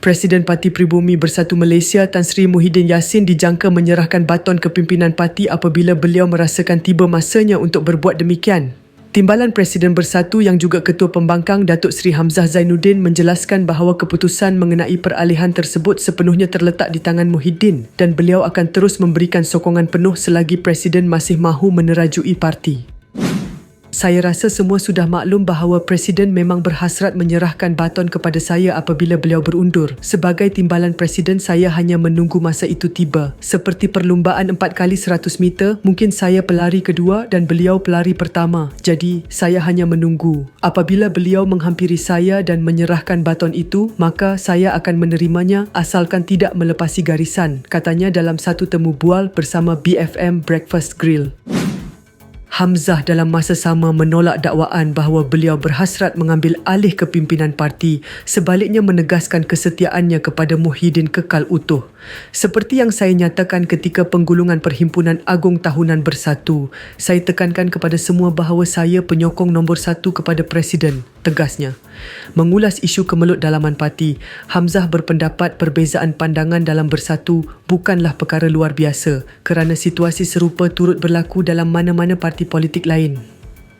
Presiden Parti Pribumi Bersatu Malaysia Tan Sri Muhyiddin Yassin dijangka menyerahkan baton kepimpinan parti apabila beliau merasakan tiba masanya untuk berbuat demikian. Timbalan Presiden Bersatu yang juga Ketua Pembangkang Datuk Seri Hamzah Zainuddin menjelaskan bahawa keputusan mengenai peralihan tersebut sepenuhnya terletak di tangan Muhyiddin dan beliau akan terus memberikan sokongan penuh selagi Presiden masih mahu menerajui parti. Saya rasa semua sudah maklum bahawa Presiden memang berhasrat menyerahkan baton kepada saya apabila beliau berundur. Sebagai timbalan Presiden, saya hanya menunggu masa itu tiba. Seperti perlumbaan 4 kali 100 meter, mungkin saya pelari kedua dan beliau pelari pertama. Jadi, saya hanya menunggu. Apabila beliau menghampiri saya dan menyerahkan baton itu, maka saya akan menerimanya asalkan tidak melepasi garisan, katanya dalam satu temu bual bersama BFM Breakfast Grill. Hamzah dalam masa sama menolak dakwaan bahawa beliau berhasrat mengambil alih kepimpinan parti sebaliknya menegaskan kesetiaannya kepada Muhyiddin kekal utuh. Seperti yang saya nyatakan ketika penggulungan Perhimpunan Agung Tahunan Bersatu, saya tekankan kepada semua bahawa saya penyokong nombor satu kepada Presiden, tegasnya. Mengulas isu kemelut dalaman parti, Hamzah berpendapat perbezaan pandangan dalam bersatu bukanlah perkara luar biasa kerana situasi serupa turut berlaku dalam mana-mana parti politik lain.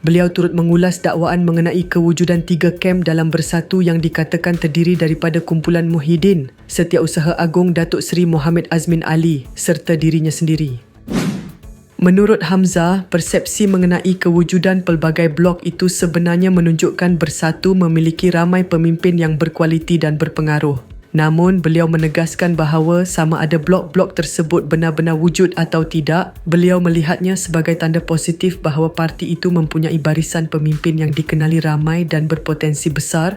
Beliau turut mengulas dakwaan mengenai kewujudan tiga kem dalam bersatu yang dikatakan terdiri daripada kumpulan Muhyiddin, Setiausaha Agung Datuk Seri Muhammad Azmin Ali serta dirinya sendiri. Menurut Hamzah, persepsi mengenai kewujudan pelbagai blok itu sebenarnya menunjukkan bersatu memiliki ramai pemimpin yang berkualiti dan berpengaruh. Namun, beliau menegaskan bahawa sama ada blok-blok tersebut benar-benar wujud atau tidak, beliau melihatnya sebagai tanda positif bahawa parti itu mempunyai barisan pemimpin yang dikenali ramai dan berpotensi besar